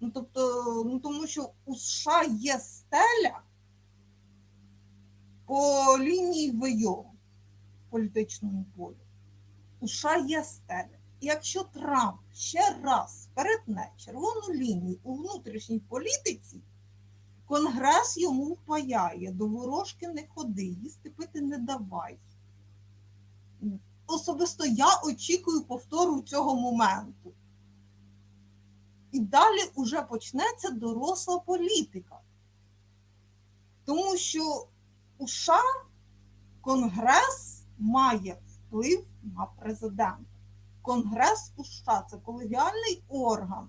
Ну, тобто, ну тому що у США є стеля по лінії ВЙО в політичному полі. У США є стеля. І якщо Трамп ще раз перетне червону лінію у внутрішній політиці, Конгрес йому впаяє, до ворожки не ходи, їсти пити не давай. Особисто я очікую повтору цього моменту. І далі вже почнеться доросла політика. Тому що у США Конгрес має вплив на президента. Конгрес у США це колегіальний орган,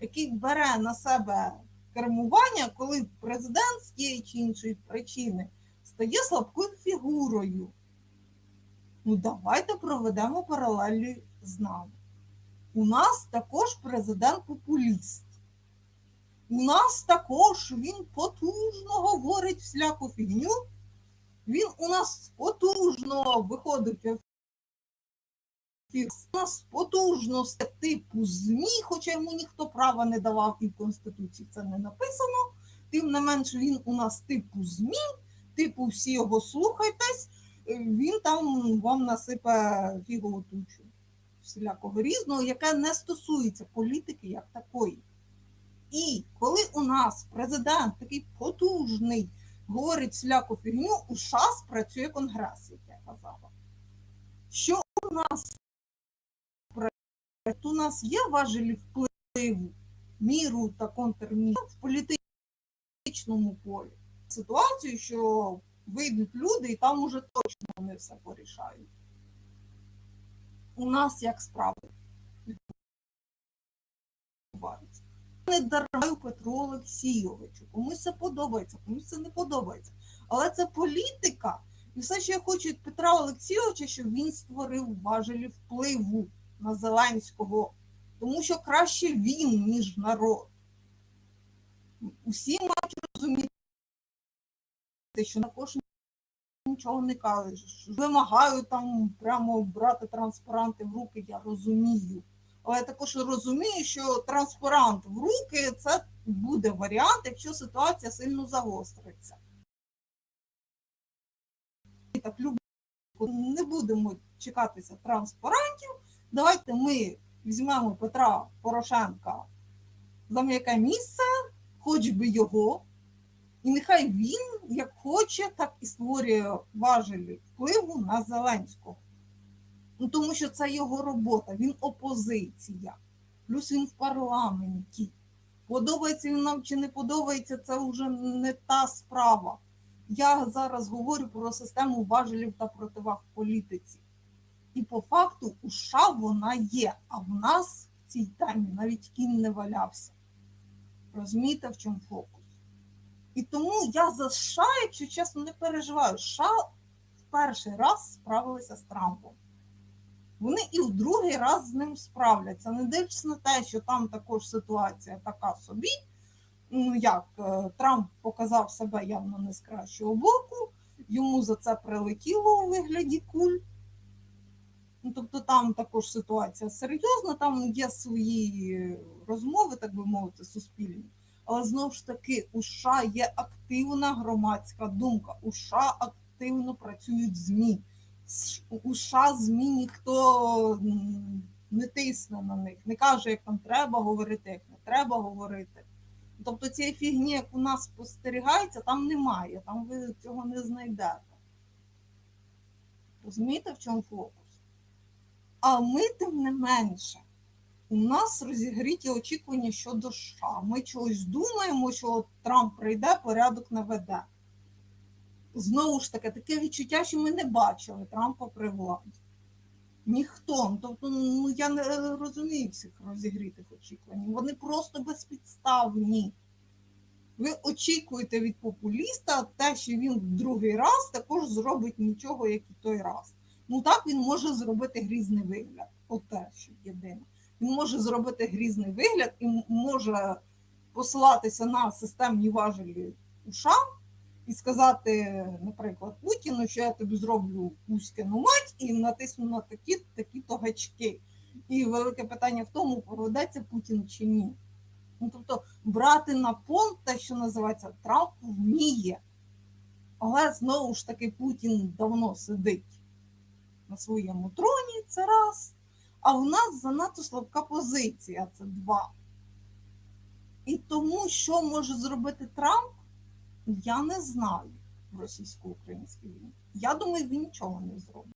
який бере на себе кермування, коли президент з тієї чи іншої причини стає слабкою фігурою. Ну, давайте проведемо паралелі з нами. У нас також президент популіст. У нас також він потужно говорить всяку фігню. Він у нас потужно виходить у нас потужно з типу ЗМІ, хоча йому ніхто права не давав і в Конституції це не написано. Тим не менш, він у нас типу ЗМІ, типу всі його слухайтесь, він там вам насипе фігову тучу всілякого різного, яке не стосується політики як такої. І коли у нас президент такий потужний, говорить всіляку фігню, у США працює конгрес, як я казала. Що у нас у нас є важелі впливу, міру та контрміру в політичному полі. Ситуацію, що вийдуть люди, і там уже точно вони все порішають. У нас як справи. Не дарую Петру Олексійовичу. Комусь це подобається, комусь це не подобається. Але це політика. І все, що я хочу від Петра Олексійовича, щоб він створив важелі впливу на Зеленського. Тому що краще він, ніж народ. Усі мають розуміти, що також нічого не кажеш. Вимагаю там прямо брати транспаранти в руки, я розумію. Але я також розумію, що транспарант в руки це буде варіант, якщо ситуація сильно загостриться. І так любимо, не будемо чекатися транспарантів. Давайте ми візьмемо Петра Порошенка за м'яке місце, хоч би його. І нехай він, як хоче, так і створює важелі впливу на Зеленського. Ну, Тому що це його робота, він опозиція, плюс він в парламенті. Подобається він нам чи не подобається, це вже не та справа. Я зараз говорю про систему важелів та противаг в політиці. І по факту у США вона є, а в нас в цій темі навіть кінь не валявся. Розумієте, в чому фокус? І тому я за США, якщо чесно, не переживаю. США в перший раз справилися з Трампом. Вони і в другий раз з ним справляться. Не дивлячись на те, що там також ситуація така собі. Ну як Трамп показав себе явно не з кращого боку, йому за це прилетіло у вигляді куль. Ну, Тобто там також ситуація серйозна, там є свої розмови, так би мовити, суспільні. Але знову ж таки, у США є активна громадська думка, у США активно працюють ЗМІ. У США ЗМІ ніхто не тисне на них, не каже, як там треба говорити, як не треба говорити. Тобто цієї фігні, як у нас спостерігається, там немає, там ви цього не знайдете. Розумієте, в чому фокус? А ми, тим не менше, у нас розігріті очікування щодо США. Ми чогось думаємо, що Трамп прийде, порядок наведе. Знову ж таки, таке відчуття, що ми не бачили Трампа при владі. Ніхто. Тобто, ну я не розумію цих розігрітих очікувань. Вони просто безпідставні. Ви очікуєте від популіста те, що він в другий раз також зробить нічого, як і той раз. Ну так він може зробити грізний вигляд. Оте, що єдине. Він може зробити грізний вигляд і може посилатися на системні важелі у США і сказати, наприклад, Путіну, що я тобі зроблю Пуськину мать і натисну на такі такі то гачки. І велике питання в тому, проведеться Путін чи ні. Ну, тобто брати на понт те, що називається Трамп, вміє. Але знову ж таки Путін давно сидить на своєму троні, це раз. А в нас занадто слабка позиція, це два. І тому, що може зробити Трамп, я не знаю в російсько-українській війні. Я думаю, він нічого не зробить.